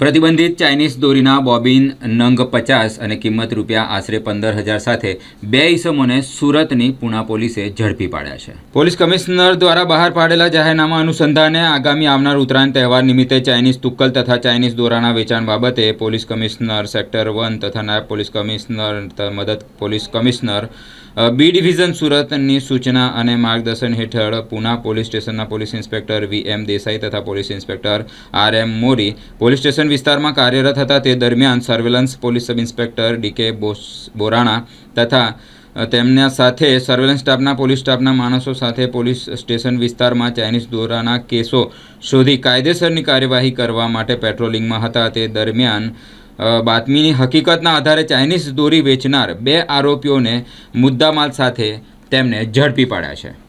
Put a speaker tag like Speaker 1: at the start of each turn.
Speaker 1: પ્રતિબંધિત Chinese દોરીના bobbin નંગ પચાસ અને કિંમત રૂપિયા આશરે પંદર હજાર સાથે બે ઇસમોને સુરતની પુણા પોલીસે ઝડપી પાડ્યા છે. પોલીસ કમિશનર દ્વારા બહાર પાડેલા જાહેરનામા અનુસંધાને આગામી આવનાર ઉત્તરાયણ તહેવાર નિમિત્તે ચાઇનીઝ તુક્કલ તથા ચાઇનીઝ દોરાના વેચાણ બાબતે પોલીસ કમિશનર સેક્ટર વન તથા નાયબ પોલીસ કમિશનર મદદ પોલીસ કમિશનર બી ડિવિઝન સુરતની સૂચના અને માર્ગદર્શન હેઠળ પુના પોલીસ સ્ટેશનના police inspector V M Desai તથા police inspector R M Mori, police station વિસ્તારમાં કાર્યરત હતા. તે દરમિયાન surveillance police sub inspector D K boss Borana તથા તેમના સાથે સર્વેલન્સ સ્ટાફના, પોલીસ સ્ટાફના માણસો સાથે પોલીસ સ્ટેશન વિસ્તારમાં ચાઇનીઝ દોરાના કેસો શોધી કાયદેસરની કાર્યવાહી કરવા માટે પેટ્રોલિંગમાં હતા. તે દરમિયાન બાતમીની હકીકતના આધારે ચાઇનીઝ દોરી વેચનાર બે આરોપીઓને મુદ્દામાલ સાથે તેમને ઝડપી પાડ્યા છે.